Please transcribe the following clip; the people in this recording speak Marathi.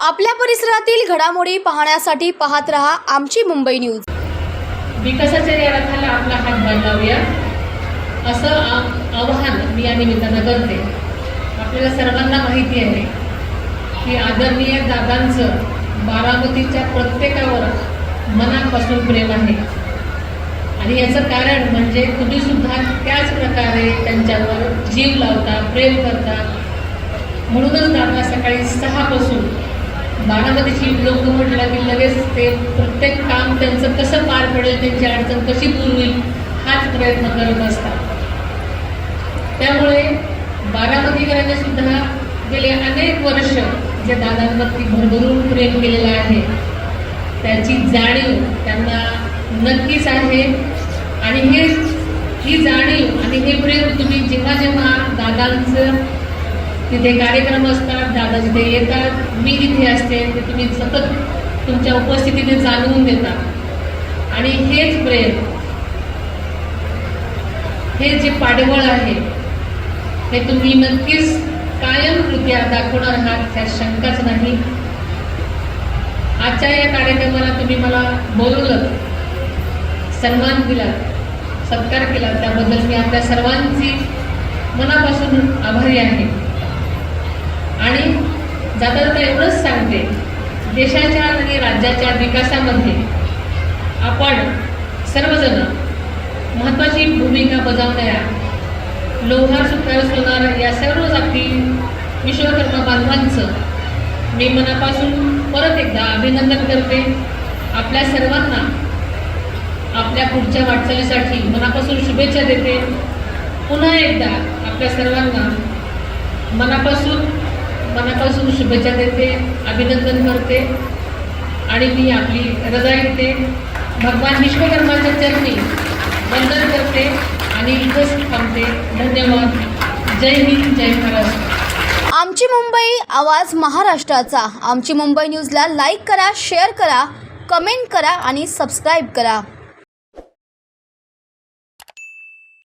आपल्या परिसरातील घडामोडी पाहण्यासाठी पाहत रहा आमची मुंबई न्यूज. विकासाच्या या रथाला आपला हात बांधावूया. असं आवाहन मी या निमित्तानं करते. आपल्याला सर्वांना माहिती आहे की आदरणीय दादांचं बारामतीच्या प्रत्येकावर मनापासून प्रेम आहे. आणि याचं कारण म्हणजे तुम्ही सुद्धा त्याच प्रकारे त्यांच्यावर जीव लावता प्रेम करता. म्हणूनच दादा सकाळी सहापासून बारामतीची लोक म्हटलं की लगेच ते प्रत्येक काम त्यांचं कसं पार पडेल त्यांची अडचण कशी दूर होईल हाच प्रयत्न करत असतात. त्यामुळे बारामतीकरांनी सुद्धा गेले अनेक वर्ष जे दादांवरती भरभरून प्रेम केलेलं आहे. त्याची जाणीव त्यांना नक्कीच आहे. आणि हे ही जाणीव आणि हे प्रेम तुम्ही जेव्हा जेव्हा दादांचं तिथे कार्यक्रम असतात दादा जिथे येतात मी तिथे असते ते तुम्ही सतत तुमच्या उपस्थितीने जाणवून देता आणि हेच प्रेम हे जे पाडवळ आहे हे तुम्ही नक्कीच कायमकृत्या दाखवणार आहात त्या शंकाच नाही. आजच्या या कार्यक्रमाला तुम्ही मला बोलवलं सन्मान दिला. सत्कार केला. त्याबद्दल मी आपल्या सर्वांची मनापासून आभारी आहे. आणि जाता जाता एवढंच सांगते देशाच्या आणि राज्याच्या विकासामध्ये आपण सर्वजण महत्त्वाची भूमिका बजावणाऱ्या लोहार सुतार सोनार या सर्व जाती विश्वकर्मा बांधवांचं मी मनापासून परत एकदा अभिनंदन करते. आपल्या सर्वांना आपल्या पुढच्या वाटचालीसाठी मनापासून शुभेच्छा देते. पुन्हा एकदा आपल्या सर्वांना मनापासून मनापासून शुभेच्छा देते अभिनंदन करते. आणि मी आपली रजा घेते भगवान विश्वकर्माच्या चरणी वंदन करते आणि इथंच थांबते. धन्यवाद. जय हिंद जय महाराष्ट्र. आमची मुंबई आवाज महाराष्ट्राचा. आमची मुंबई न्यूजला लाईक करा शेअर करा कमेंट करा आणि सबस्क्राईब करा.